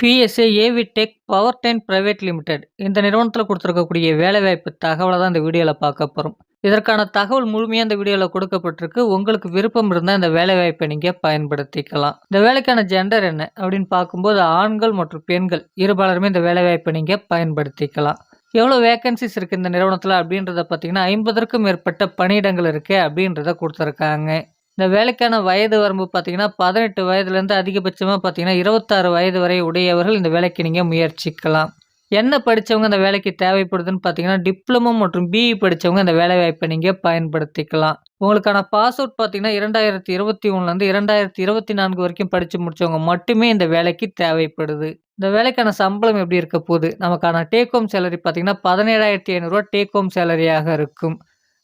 BSA AV tech power ten private limited இந்த நிறுவனத்தில் கொடுத்துருக்கக்கூடிய வேலைவாய்ப்பு தகவலை தான் இந்த வீடியோவில் பார்க்க போகிறோம் இதற்கான தகவல் முழுமையாக இந்த வீடியோவில் கொடுக்கப்பட்டிருக்கு. உங்களுக்கு விருப்பம் இருந்தால் இந்த வேலைவாய்ப்பை நீங்கள் பயன்படுத்திக்கலாம். இந்த வேலைக்கான ஜெண்டர் என்ன அப்படின்னு பார்க்கும்போது ஆண்கள் மற்றும் பெண்கள் இருபாலருமே இந்த வேலைவாய்ப்பை நீங்கள் பயன்படுத்திக்கலாம். எவ்வளோ வேகன்சிஸ் இருக்குது இந்த நிறுவனத்தில் அப்படின்றத பார்த்தீங்கன்னா ஐம்பதற்கும் மேற்பட்ட பணியிடங்கள் இருக்குது அப்படின்றத கொடுத்துருக்காங்க. இந்த வேலைக்கான வயது வரம்பு பார்த்தீங்கன்னா பதினெட்டு வயதுலேருந்து அதிகபட்சமாக பார்த்தீங்கன்னா இருபத்தாறு வயது வரை உடையவர்கள் இந்த வேலைக்கு நீங்கள் முயற்சிக்கலாம். என்ன படித்தவங்க அந்த வேலைக்கு தேவைப்படுதுன்னு பார்த்தீங்கன்னா டிப்ளமோ மற்றும் பிஇ படித்தவங்க இந்த வேலைவாய்ப்பை நீங்கள் பயன்படுத்திக்கலாம். உங்களுக்கான பாஸ் அவுட் பார்த்தீங்கன்னா இரண்டாயிரத்தி இருபத்தி ஒன்றுலேருந்து இரண்டாயிரத்தி இருபத்தி நான்கு வரைக்கும் படித்து முடித்தவங்க மட்டுமே இந்த வேலைக்கு தேவைப்படுது. இந்த வேலைக்கான சம்பளம் எப்படி இருக்க போகுது? நமக்கான டேக் ஹோம் சேலரி பார்த்தீங்கன்னா பதினேழாயிரத்தி ஐநூறுரூவா டேக் ஹோம் சேலரியாக இருக்கும்.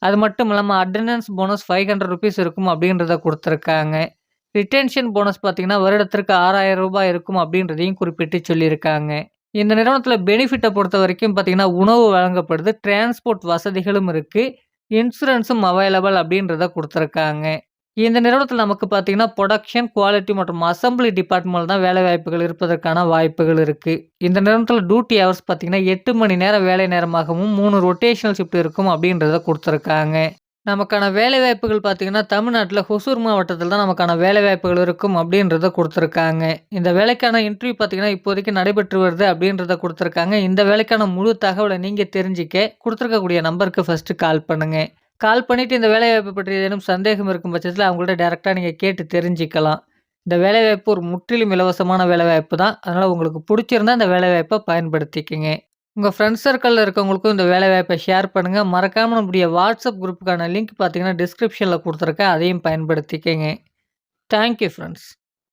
அது மட்டும் இல்லாமல் attendance bonus five hundred rupees இருக்கும் அப்படின்றத கொடுத்துருக்காங்க. ரிட்டென்ஷன் போனஸ் பார்த்தீங்கன்னா வருடத்திற்கு ஆறாயிரம் ரூபாய் இருக்கும் அப்படின்றதையும் குறிப்பிட்டு சொல்லியிருக்காங்க. இந்த நிறுவனத்தில் பெனிஃபிட்டை பொறுத்த வரைக்கும் பார்த்தீங்கன்னா உணவு வழங்கப்படுது டிரான்ஸ்போர்ட் வசதிகளும் இருக்குது இன்சூரன்ஸும் அவைலபிள் அப்படின்றத கொடுத்துருக்காங்க. இந்த நிறுவனத்தில் நமக்கு பார்த்தீங்கன்னா ப்ரொடக்ஷன் குவாலிட்டி மற்றும் அசம்பிளி டிபார்ட்மெண்ட் தான் வேலை வாய்ப்புகள் இருப்பதற்கான வாய்ப்புகள் இருக்குது இந்த நிறுவனத்தில் டியூட்டி ஹவர்ஸ் பார்த்தீங்கன்னா எட்டு மணி நேரம் வேலை நேரமாகவும் மூணு ரொட்டேஷனல் ஷிஃப்ட் இருக்கும் அப்படின்றத கொடுத்துருக்காங்க. நமக்கான வேலைவாய்ப்புகள் பார்த்தீங்கன்னா தமிழ்நாட்டில் ஹொசூர் மாவட்டத்தில் தான் நமக்கான வேலைவாய்ப்புகள் இருக்கும் அப்படின்றத கொடுத்துருக்காங்க. இந்த வேலைக்கான இன்டர்வியூ பார்த்தீங்கன்னா இப்போதைக்கு நடைபெற்று வருது அப்படின்றத கொடுத்துருக்காங்க. இந்த வேலைக்கான முழு தகவலை நீங்கள் தெரிஞ்சிக்க கொடுத்துருக்கக்கூடிய நம்பருக்கு ஃபஸ்ட்டு கால் பண்ணுங்கள் கால் பண்ணிவிட்டு இந்த வேலைவாய்ப்பு பற்றி ஏதேனும் சந்தேகம் இருக்கும் பட்சத்தில் அவங்கள்ட்ட டேரெக்டாக நீங்கள் கேட்டு தெரிஞ்சிக்கலாம். இந்த வேலைவாய்ப்பு ஒரு முற்றிலும் இலவசமான வேலைவாய்ப்பு தான். அதனால் உங்களுக்கு பிடிச்சிருந்தா இந்த வேலைவாய்ப்பை பயன்படுத்திக்கங்க. உங்கள் ஃப்ரெண்ட்ஸ் சர்க்கிளில் இருக்கவங்களுக்கும் இந்த வேலைவாய்ப்பை ஷேர் பண்ணுங்கள் மறக்காமல் நம்முடைய வாட்ஸ்அப் குரூப்புக்கான லிங்க் பார்த்தீங்கன்னா டிஸ்கிரிப்ஷனில் கொடுத்துருக்கேன். அதையும் பயன்படுத்திக்கங்க. Thank you friends